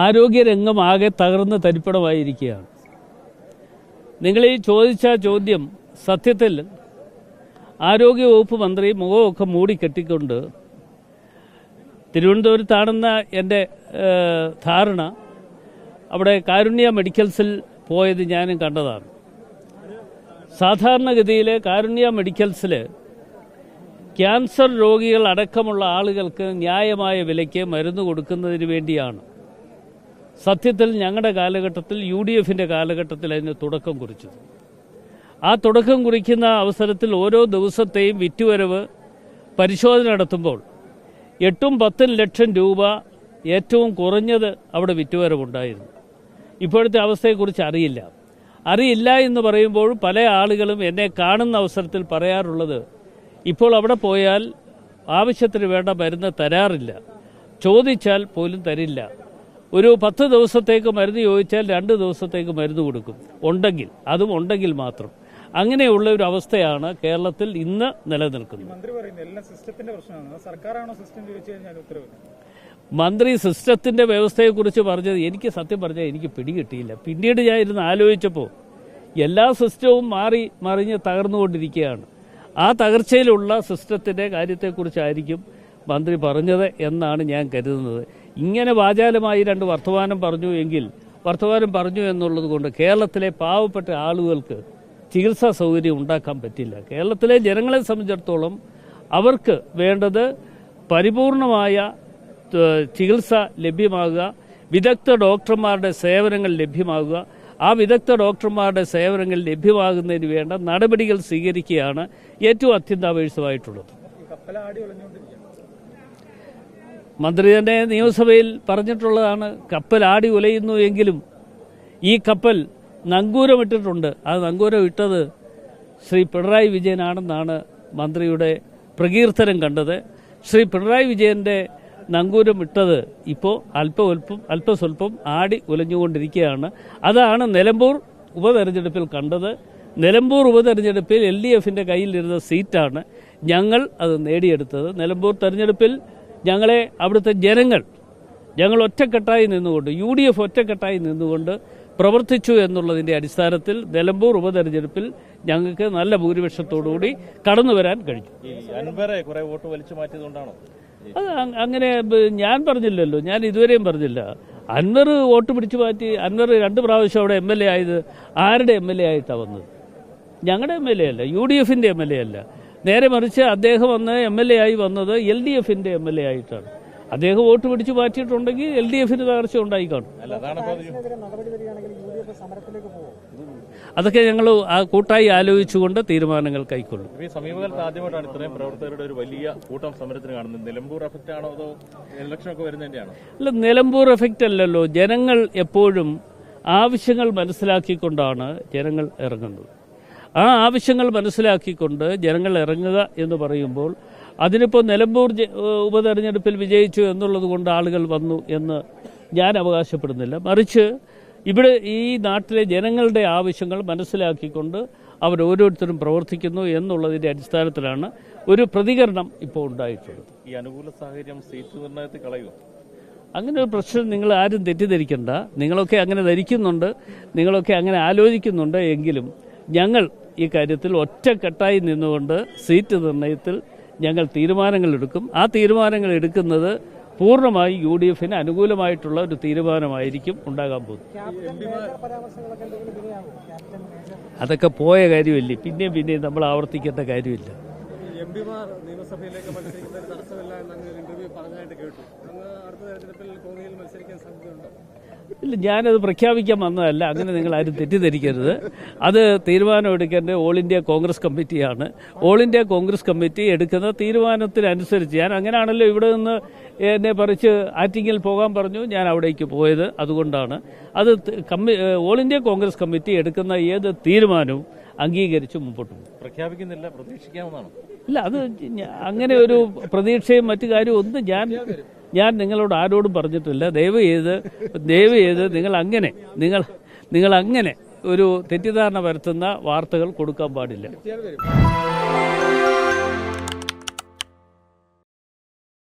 ആരോഗ്യരംഗം ആകെ തകർന്ന് തരിപ്പണമായിരിക്കുകയാണ്. നിങ്ങൾ ഈ ചോദിച്ച ചോദ്യം സത്യത്തിൽ ആരോഗ്യവകുപ്പ് മന്ത്രി മുഖമൊക്കെ മൂടിക്കെട്ടിക്കൊണ്ട് തിരുവനന്തപുരത്താണെന്ന എന്റെ ധാരണ അവിടെ കാരുണ്യ മെഡിക്കൽസിൽ പോയത് ഞാനും കണ്ടതാണ്. സാധാരണഗതിയിൽ കാരുണ്യ മെഡിക്കൽസിൽ ക്യാൻസർ രോഗികൾ അടക്കമുള്ള ആളുകൾക്ക് ന്യായമായ വിലയ്ക്ക് മരുന്ന് കൊടുക്കുന്നതിന് വേണ്ടിയാണ്. സത്യത്തിൽ ഞങ്ങളുടെ കാലഘട്ടത്തിൽ യു ഡി എഫിന്റെ കാലഘട്ടത്തിൽ അതിന് തുടക്കം കുറിച്ചത്. ആ തുടക്കം കുറിക്കുന്ന അവസരത്തിൽ ഓരോ ദിവസത്തെയും വിറ്റുവരവ് പരിശോധന നടത്തുമ്പോൾ എട്ടും പത്തും ലക്ഷം രൂപ ഏറ്റവും കുറഞ്ഞത് അവിടെ വിറ്റുവരവുണ്ടായിരുന്നു. ഇപ്പോഴത്തെ അവസ്ഥയെക്കുറിച്ച് അറിയില്ല. അറിയില്ല എന്ന് പറയുമ്പോൾ പല ആളുകളും എന്നെ കാണുന്ന അവസരത്തിൽ പറയാറുള്ളത് ഇപ്പോൾ അവിടെ പോയാൽ ആവശ്യത്തിന് വേണ്ട മരുന്ന് തരാറില്ല. ചോദിച്ചാൽ പോലും തരില്ല. ഒരു പത്ത് ദിവസത്തേക്ക് മരുന്ന് ചോദിച്ചാൽ രണ്ട് ദിവസത്തേക്ക് മരുന്ന് കൊടുക്കും. ഉണ്ടെങ്കിൽ അതും ഉണ്ടെങ്കിൽ മാത്രം. അങ്ങനെയുള്ള ഒരു അവസ്ഥയാണ് കേരളത്തിൽ ഇന്ന് നിലനിൽക്കുന്നത്. മന്ത്രി സിസ്റ്റത്തിന്റെ വ്യവസ്ഥയെക്കുറിച്ച് പറഞ്ഞത് എനിക്ക് സത്യം പറഞ്ഞാൽ എനിക്ക് പിടികിട്ടിയില്ല. പിന്നീട് ഞാൻ ഇരുന്ന് ആലോചിച്ചപ്പോൾ എല്ലാ സിസ്റ്റവും മാറി മറിഞ്ഞ് തകർന്നുകൊണ്ടിരിക്കുകയാണ്. ആ തകർച്ചയിലുള്ള സിസ്റ്റത്തിന്റെ കാര്യത്തെക്കുറിച്ചായിരിക്കും മന്ത്രി പറഞ്ഞത് എന്നാണ് ഞാൻ കരുതുന്നത്. ഇങ്ങനെ വാചാലമായി രണ്ട് വർത്തമാനം പറഞ്ഞു എങ്കിൽ വർത്തമാനം പറഞ്ഞു എന്നുള്ളത് കൊണ്ട് കേരളത്തിലെ പാവപ്പെട്ട ആളുകൾക്ക് ചികിത്സാ സൗകര്യം ഉണ്ടാക്കാൻ പറ്റില്ല. കേരളത്തിലെ ജനങ്ങളെ സംബന്ധിച്ചിടത്തോളം അവർക്ക് വേണ്ടത് പരിപൂർണമായ ചികിത്സ ലഭ്യമാകുക വിദഗ്ധ ഡോക്ടർമാരുടെ സേവനങ്ങൾ ലഭ്യമാകുക. ആ വിദഗ്ധ ഡോക്ടർമാരുടെ സേവനങ്ങൾ ലഭ്യമാകുന്നതിന് വേണ്ട നടപടികൾ സ്വീകരിക്കുകയാണ് ഏറ്റവും അത്യന്താപേക്ഷിതമായിട്ടുള്ളത്. മന്ത്രി തന്നെ നിയമസഭയിൽ പറഞ്ഞിട്ടുള്ളതാണ് കപ്പൽ ആടി ഉലയുന്നു എങ്കിലും ഈ കപ്പൽ നങ്കൂരമിട്ടിട്ടുണ്ട് ആ നങ്കൂരം ഇട്ടത് ശ്രീ പിണറായി വിജയനാണെന്നാണ് മന്ത്രിയുടെ പ്രകീർത്തനം കണ്ടത്. ശ്രീ പിണറായി വിജയന്റെ നങ്കൂരം ഇട്ടത് ഇപ്പോൾ അല്പം അല്പം അല്പസ്വല്പം ആടി ഉലഞ്ഞുകൊണ്ടിരിക്കുകയാണ്. അതാണ് നിലമ്പൂർ ഉപതെരഞ്ഞെടുപ്പിൽ കണ്ടത്. നിലമ്പൂർ ഉപതെരഞ്ഞെടുപ്പിൽ എൽ ഡി എഫിന്റെ കയ്യിലിരുന്ന സീറ്റാണ് ഞങ്ങൾ അത് നേടിയെടുത്തത്. നിലമ്പൂർ തെരഞ്ഞെടുപ്പിൽ ഞങ്ങളെ അവിടുത്തെ ജനങ്ങൾ ഞങ്ങൾ ഒറ്റക്കെട്ടായി നിന്നുകൊണ്ട് യു ഡി എഫ് ഒറ്റക്കെട്ടായി നിന്നുകൊണ്ട് പ്രവർത്തിച്ചു എന്നുള്ളതിന്റെ അടിസ്ഥാനത്തിൽ നിലമ്പൂർ ഉപതെരഞ്ഞെടുപ്പിൽ ഞങ്ങൾക്ക് നല്ല ഭൂരിപക്ഷത്തോടുകൂടി കടന്നു വരാൻ കഴിഞ്ഞു. വോട്ട് വലിച്ചു മാറ്റിയതുകൊണ്ടാണോ? അത് അങ്ങനെ ഞാൻ പറഞ്ഞില്ലല്ലോ ഞാൻ ഇതുവരെയും പറഞ്ഞില്ല. അൻവർ വോട്ട് പിടിച്ചു മാറ്റി അൻവർ രണ്ട് പ്രാവശ്യം അവിടെ എം എൽ എ ആയത് ആരുടെ എം എൽ എ ആയിട്ടാണ് വന്നത്? ഞങ്ങളുടെ എം എൽ എ അല്ല യു ഡി എഫിന്റെ എം എൽ എ അല്ല. നേരെ മറിച്ച് അദ്ദേഹം വന്ന് എം എൽ എ ആയി വന്നത് എൽ ഡി എഫിന്റെ എം എൽ എ ആയിട്ടാണ്. അദ്ദേഹം വോട്ട് പിടിച്ചു മാറ്റിയിട്ടുണ്ടെങ്കിൽ എൽ ഡി എഫിന് തകർച്ച ഉണ്ടായി കാണും. അതൊക്കെ ഞങ്ങൾ ആ കൂട്ടായി ആലോചിച്ചുകൊണ്ട് തീരുമാനങ്ങൾ കൈക്കൊള്ളും. ഈ സമീപകാലത്ത് ആദ്യമായിട്ടാണ് ഇത്രയും പ്രവർത്തകരുടെ ഒരു വലിയ കൂട്ടം സമരത്തിന് കാണുന്നത്. നിലമ്പൂർ എഫക്റ്റ് ആണോ അതോ ഇലക്ഷൻ ഒക്കെ വരുന്നതിന്റെയാണോ? അല്ല നിലമ്പൂർ എഫക്റ്റ് അല്ലല്ലോ. ജനങ്ങൾ എപ്പോഴും ആവശ്യങ്ങൾ മനസ്സിലാക്കിക്കൊണ്ടാണ് ജനങ്ങൾ ഇറങ്ങുന്നത്. ആ ആവശ്യങ്ങൾ മനസ്സിലാക്കിക്കൊണ്ട് ജനങ്ങൾ ഇറങ്ങുക എന്ന് പറയുമ്പോൾ അതിനിപ്പോൾ നിലമ്പൂർ ഉപതെരഞ്ഞെടുപ്പിൽ വിജയിച്ചു എന്നുള്ളത് കൊണ്ട് ആളുകൾ വന്നു എന്ന് ഞാൻ അവകാശപ്പെടുന്നില്ല. മറിച്ച് ഇവിടെ ഈ നാട്ടിലെ ജനങ്ങളുടെ ആവശ്യങ്ങൾ മനസ്സിലാക്കിക്കൊണ്ട് അവർ ഓരോരുത്തരും പ്രവർത്തിക്കുന്നു എന്നുള്ളതിന്റെ അടിസ്ഥാനത്തിലാണ് ഒരു പ്രതികരണം ഇപ്പോൾ ഉണ്ടായിട്ടുള്ളത്. ഈ അനുകൂല സാഹചര്യം സീറ്റ് നിർണയത്തിൽ കളയുമോ അങ്ങനെ ഒരു പ്രശ്നം നിങ്ങൾ ആരും തെറ്റിദ്ധരിക്കണ്ട. നിങ്ങളൊക്കെ അങ്ങനെ ധരിക്കുന്നുണ്ട്. നിങ്ങളൊക്കെ അങ്ങനെ ആലോചിക്കുന്നുണ്ട് എങ്കിലും ഞങ്ങൾ ഈ കാര്യത്തിൽ ഒറ്റക്കെട്ടായി നിന്നുകൊണ്ട് സീറ്റ് നിർണയത്തിൽ ഞങ്ങൾ തീരുമാനങ്ങൾ എടുക്കും ആ തീരുമാനങ്ങൾ എടുക്കുന്നത് പൂർണമായി യു ഡി എഫിന് അനുകൂലമായിട്ടുള്ള ഒരു തീരുമാനമായിരിക്കും ഉണ്ടാകാൻ പോകുന്നത്. അതൊക്കെ പോയ കാര്യമില്ലേ? പിന്നെയും പിന്നെയും നമ്മൾ ആവർത്തിക്കേണ്ട കാര്യമില്ല. എം പിമാർ നിയമസഭയിലേക്ക് മത്സരിക്കുന്ന ഒരു തടസ്സമില്ല എന്നങ്ങ് ഇന്റർവ്യൂ പറഞ്ഞായിട്ട് കേട്ടു. അങ്ങ് അടുത്ത തെരഞ്ഞെടുപ്പിൽ കോന്നിയിൽ മത്സരിക്കാൻ സാധ്യതയുണ്ടോ? ഇല്ല ഞാനത് പ്രഖ്യാപിക്കാൻ വന്നതല്ല. അങ്ങനെ നിങ്ങൾ ആരും തെറ്റിദ്ധരിക്കരുത്. അത് തീരുമാനമെടുക്കേണ്ടത് ഓൾ ഇന്ത്യ കോൺഗ്രസ് കമ്മിറ്റിയാണ് ഓൾ ഇന്ത്യ കോൺഗ്രസ് കമ്മിറ്റി എടുക്കുന്ന തീരുമാനത്തിനനുസരിച്ച് ഞാൻ അങ്ങനെയാണല്ലോ ഇവിടെ നിന്ന് എന്നെ പറിച്ച് ആറ്റിങ്ങിൽ പോകാൻ പറഞ്ഞു. ഞാൻ അവിടേക്ക് പോയത് അതുകൊണ്ടാണ്. അത് കമ്മി ഓൾ ഇന്ത്യ കോൺഗ്രസ് കമ്മിറ്റി എടുക്കുന്ന ഏത് തീരുമാനവും അംഗീകരിച്ച് മുമ്പോട്ട് പോകും. പ്രഖ്യാപിക്കുന്നില്ല പ്രതീക്ഷിക്കാവുന്നതാണ്. ഇല്ല അത് അങ്ങനെ ഒരു പ്രതീക്ഷയും മറ്റു കാര്യവും ഒന്നും ഞാൻ ഞാൻ നിങ്ങളോട് ആരോടും പറഞ്ഞിട്ടില്ല. ദയവ് ചെയ്ത് ദയവ് ചെയ്ത് നിങ്ങൾ അങ്ങനെ നിങ്ങൾ നിങ്ങൾ അങ്ങനെ ഒരു തെറ്റിദ്ധാരണ വരുത്തുന്ന വാർത്തകൾ കൊടുക്കാൻ പാടില്ല.